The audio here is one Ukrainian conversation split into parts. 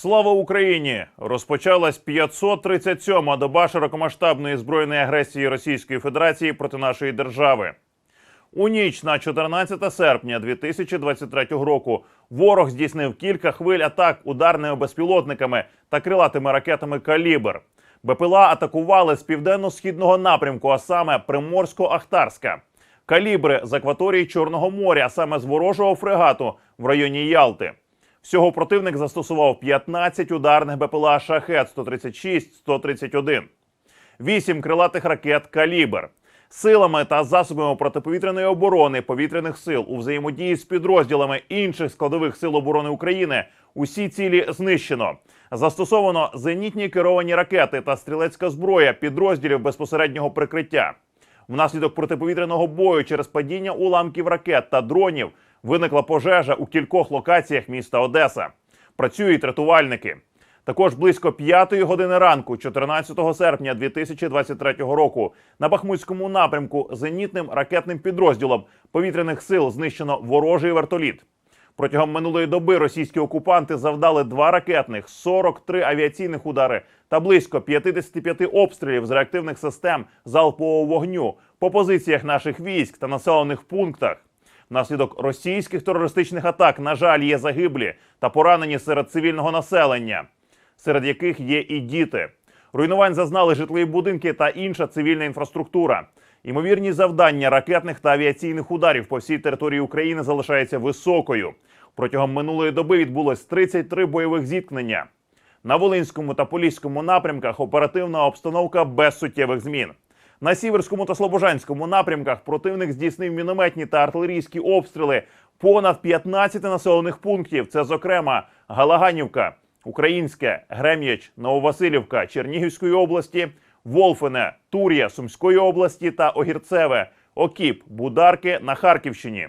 Слава Україні! Розпочалась 537-ма доба широкомасштабної збройної агресії Російської Федерації проти нашої держави. У ніч на 14 серпня 2023 року ворог здійснив кілька хвиль атак ударними безпілотниками та крилатими ракетами Калібр. БПЛА атакували з південно-східного напрямку, а саме Приморсько-Ахтарська. Калібри з акваторії Чорного моря, а саме з ворожого фрегату в районі Ялти. Всього противник застосував 15 ударних БПЛА Шахет 136 131 8 крилатих ракет Калібр. Силами та засобами протиповітряної оборони повітряних сил у взаємодії з підрозділами інших складових сил оборони України усі цілі знищено. Застосовано зенітні керовані ракети та стрілецька зброя підрозділів безпосереднього прикриття. Внаслідок протиповітряного бою через падіння уламків ракет та дронів виникла пожежа у кількох локаціях міста Одеса. Працюють рятувальники. Також близько п'ятої години ранку, 14 серпня 2023 року, на Бахмутському напрямку зенітним ракетним підрозділом повітряних сил знищено ворожий вертоліт. Протягом минулої доби російські окупанти завдали два ракетних, 43 авіаційних удари та близько 55 обстрілів з реактивних систем залпового вогню по позиціях наших військ та населених пунктах. Внаслідок російських терористичних атак, на жаль, є загиблі та поранені серед цивільного населення, серед яких є і діти. Руйнувань зазнали житлові будинки та інша цивільна інфраструктура. Ймовірність завдання ракетних та авіаційних ударів по всій території України залишається високою. Протягом минулої доби відбулось 33 бойових зіткнення. На Волинському та Поліському напрямках оперативна обстановка без суттєвих змін. На Сіверському та Слобожанському напрямках противник здійснив мінометні та артилерійські обстріли понад 15 населених пунктів. Це, зокрема, Галаганівка, Українське, Грем'яч, Нововасилівка Чернігівської області, Волфине, Тур'я Сумської області та Огірцеве, Окіп, Бударки на Харківщині.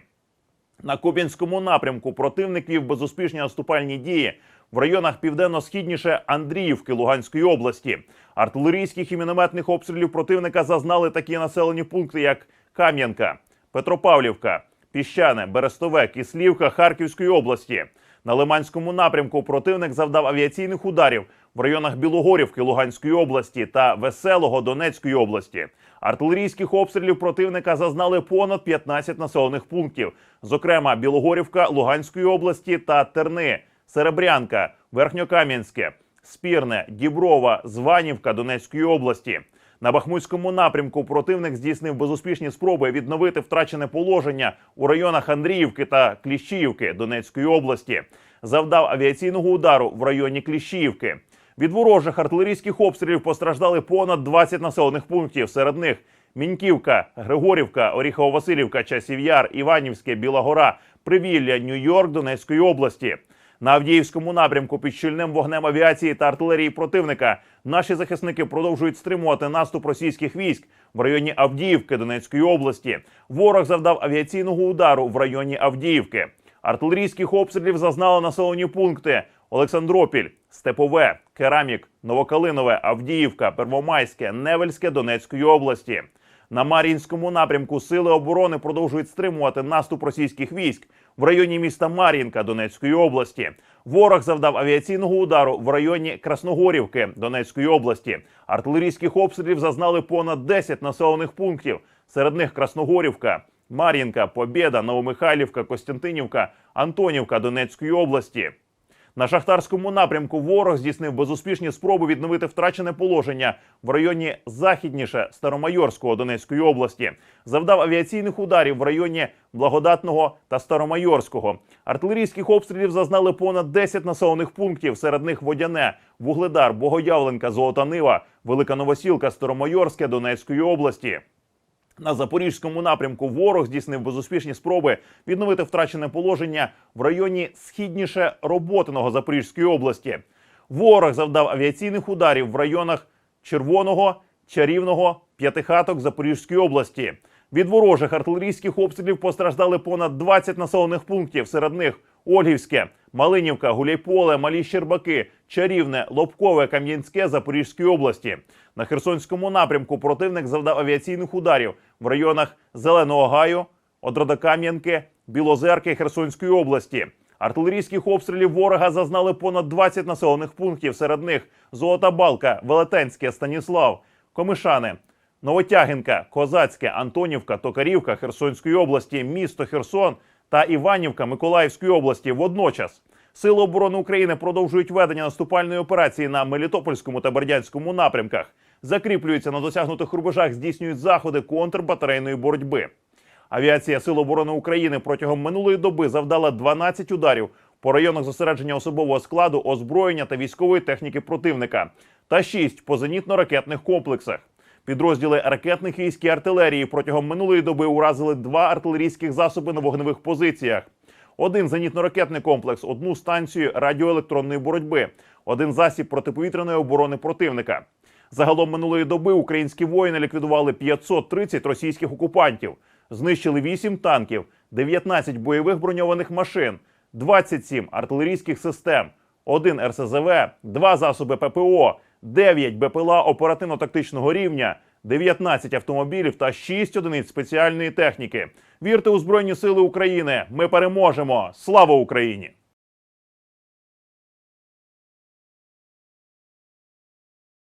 На Куп'янському напрямку противник вів безуспішні наступальні дії в районах південно-східніше Андріївки Луганської області. Артилерійських і мінометних обстрілів противника зазнали такі населені пункти, як Кам'янка, Петропавлівка, Піщане, Берестове, Кислівка Харківської області. На Лиманському напрямку противник завдав авіаційних ударів в районах Білогорівки Луганської області та Веселого Донецької області. Артилерійських обстрілів противника зазнали понад 15 населених пунктів, зокрема Білогорівка Луганської області та Терни, Серебрянка, Верхньокам'янське, Спірне, Діброва, Званівка Донецької області. На Бахмутському напрямку противник здійснив безуспішні спроби відновити втрачене положення у районах Андріївки та Кліщіївки Донецької області. Завдав авіаційного удару в районі Кліщіївки. Від ворожих артилерійських обстрілів постраждали понад 20 населених пунктів. Серед них Міньківка, Григорівка, Оріхово-Василівка, Часів Яр, Іванівське, Біла Гора, Привілля, Нью-Йорк Донецької області. На Авдіївському напрямку під щільним вогнем авіації та артилерії противника наші захисники продовжують стримувати наступ російських військ в районі Авдіївки Донецької області. Ворог завдав авіаційного удару в районі Авдіївки. Артилерійських обстрілів зазнали населені пункти Олександропіль, Степове, Керамік, Новокалинове, Авдіївка, Первомайське, Невельське Донецької області. На Мар'їнському напрямку сили оборони продовжують стримувати наступ російських військ в районі міста Мар'їнка Донецької області. Ворог завдав авіаційного удару в районі Красногорівки Донецької області. Артилерійських обстрілів зазнали понад 10 населених пунктів. Серед них Красногорівка, Мар'їнка, Побєда, Новомихайлівка, Костянтинівка, Антонівка Донецької області. На шахтарському напрямку ворог здійснив безуспішні спроби відновити втрачене положення в районі західніше Старомайорського Донецької області. Завдав авіаційних ударів в районі Благодатного та Старомайорського. Артилерійських обстрілів зазнали понад 10 населених пунктів. Серед них Водяне, Вугледар, Богоявленка, Золота Нива, Велика Новосілка, Старомайорське Донецької області. На запорізькому напрямку ворог здійснив безуспішні спроби відновити втрачене положення в районі східніше Роботиного Запорізької області. Ворог завдав авіаційних ударів в районах Червоного, Чарівного, П'ятихаток Запорізької області. Від ворожих артилерійських обстрілів постраждали понад 20 населених пунктів. Серед них Ольгівське, Малинівка, Гуляйполе, Малі Щербаки, Чарівне, Лобкове, Кам'янське Запорізької області. На Херсонському напрямку противник завдав авіаційних ударів в районах Зеленого Гаю, Одродокам'янки, Білозерки Херсонської області. Артилерійських обстрілів ворога зазнали понад 20 населених пунктів. Серед них Золота Балка, Велетенське, Станіслав, Комишани, Новотягінка, Козацьке, Антонівка, Токарівка Херсонської області, місто Херсон та Іванівка Миколаївської області. Водночас Сили оборони України продовжують ведення наступальної операції на Мелітопольському та Бердянському напрямках. Закріплюються на досягнутих рубежах, здійснюють заходи контрбатарейної боротьби. Авіація Сил оборони України протягом минулої доби завдала 12 ударів по районах зосередження особового складу, озброєння та військової техніки противника та 6 по зенітно-ракетних комплексах. Підрозділи ракетних військ і артилерії протягом минулої доби уразили два артилерійських засоби на вогневих позиціях. Один зенітно-ракетний комплекс, одну станцію радіоелектронної боротьби, один засіб протиповітряної оборони противника. Загалом минулої доби українські воїни ліквідували 530 російських окупантів, знищили 8 танків, 19 бойових броньованих машин, 27 артилерійських систем, 1 РСЗВ, 2 засоби ППО, 9 БПЛА оперативно-тактичного рівня, 19 автомобілів та 6 одиниць спеціальної техніки. Вірте у Збройні Сили України! Ми переможемо! Слава Україні!